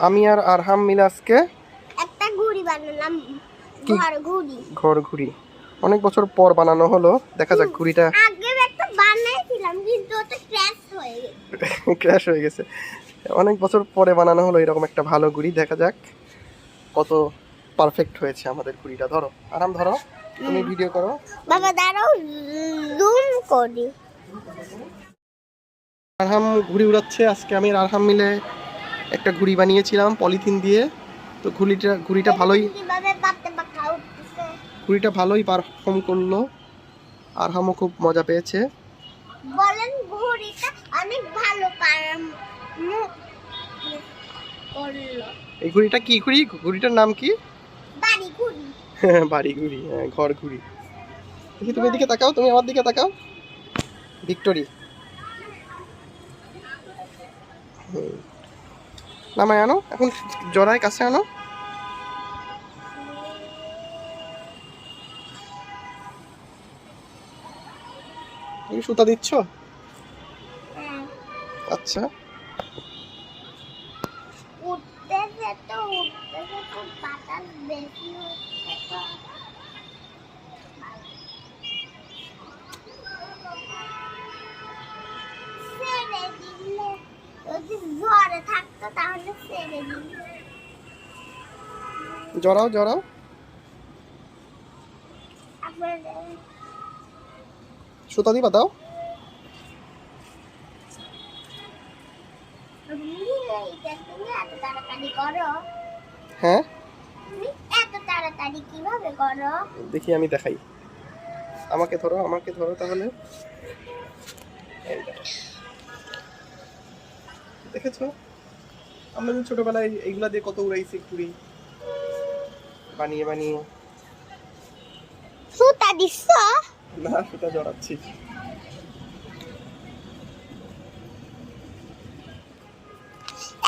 আমি আর আরহাম মিলে আজকে একটা ঘুড়ি বানালাম ঘর ঘুড়ি। ঘর ঘুড়ি। অনেক বছর পর বানানো হলো। দেখা যাক ঘুড়িটা আগে একটা বানাইছিলাম কিন্তু ওটা ক্র্যাশ হয়ে গেছে। ক্র্যাশ হয়ে গেছে। অনেক বছর পরে বানানো হলো এরকম একটা ভালো ঘুড়ি। দেখা যাক কত পারফেক্ট হয়েছে আমাদের ঘুড়িটা। ধরো আরাম ধরো তুমি ভিডিও করো। বাবা দাঁড়াও জুম করি। আরহাম ঘুড়ি উড়াচ্ছে। আজকে আমি আরহাম মিলে একটা ঘুড়ি বানিয়েছিলাম পলিথিন দিয়ে। তো ঘুড়িটা ঘুড়িটা ভালোই ঘুড়িটা ভালোই পারফর্ম করল আরহামও খুব মজা পেয়েছে। বলেন ঘুড়িটা অনেক ভালো এই ঘুড়িটা কি ঘুড়ি? ঘুড়িটার নাম কি? বাড়ি ঘুড়ি। বাড়ি ঘুড়ি হ্যাঁ ঘর ঘুড়ি। দেখি তুমি এদিকে তাকাও তুমি আমার দিকে তাকাও। ভিক্টোরি। হুম। নামায় আনো। এখন জড়ায় কাছে আনো। তুমি সুতা দিচ্ছ? হ্যাঁ। আচ্ছা। ঝড়ে থাকতো তাহলে ছেড়ে দিলে জড়াও জড়াও। সুতা দিবা দাও। হ্যাঁ? দেখি আমি দেখাই। আমাকে ধরো আমাকে ধরো তাহলে। দেখেছ? আমরা যে ছোটবেলায় এইগুলা দিয়ে কত উড়াইছি ঘুড়ি। বানিয়ে বানিয়ে। সুতা দিচ্ছ? না সেটা জড়াচ্ছি।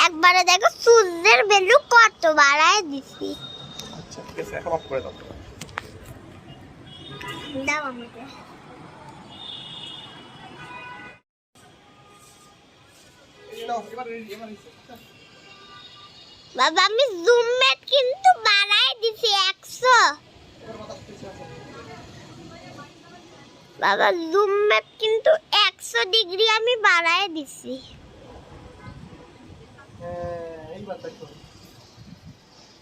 একবারে দেখো সূর্যের ভ্যালু কত বাড়ায় দিছি। আচ্ছা ঠিক আছে এখন অফ করে দাও। দাও আমাকে। বাবা আমি জুম মেট কিন্তু বাড়ায় দিছি একশো। বাবা জুম ম্যাপ কিন্তু একশো ডিগ্রি আমি বাড়ায় দিছি। হ্যাঁ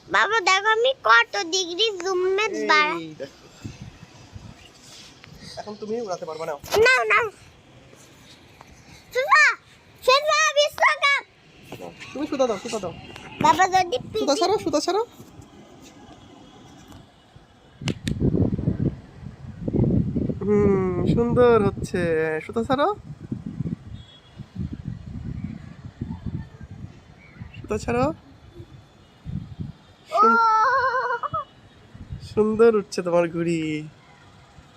বাবা দেখো আমি কত ডিগ্রি জুম ম্যাপ বাড়া এই দেখো। এখন তুমি উড়াতে পারবে না ফিফা বিশ্বকাপ তুমি সুতা দাও সুতা দাও। বাবা যদি সুতা ছাড়ো সুতা ছাড়ো। হুম সুন্দর হচ্ছে। সুতা ছাড়ো। সুতা ছাড়ো। সুন্দর উঠছে তোমার ঘুড়ি।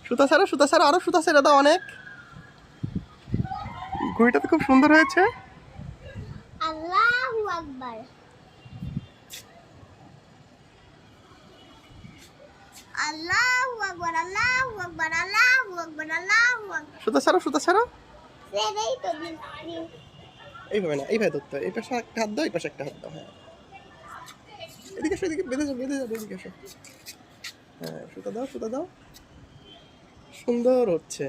সুতা ছাড়ো সুতা ছাড়ো আরও সুতা ছেড়ে দাও অনেক। ঘুড়িটা তো খুব সুন্দর হয়েছে। আকবার আল্লাহু আকবার আল্লাহু আকবার আল্লাহু আকবার আল্লাহু আকবার। সুতা ছাড়ো সুতা ছাড়ো। সেটাই তো দিচ্ছি। এইভাবে না এইভাবে ধরতে এই পাশে একটা হাত দাও এই পাশে একটা হাত দাও হ্যাঁ। এদিকে এসো এদিকে বেঁধে যাও বেঁধে যাও এদিকে এসো। হ্যাঁ সুতা দাও সুতা দাও। সুন্দর হচ্ছে।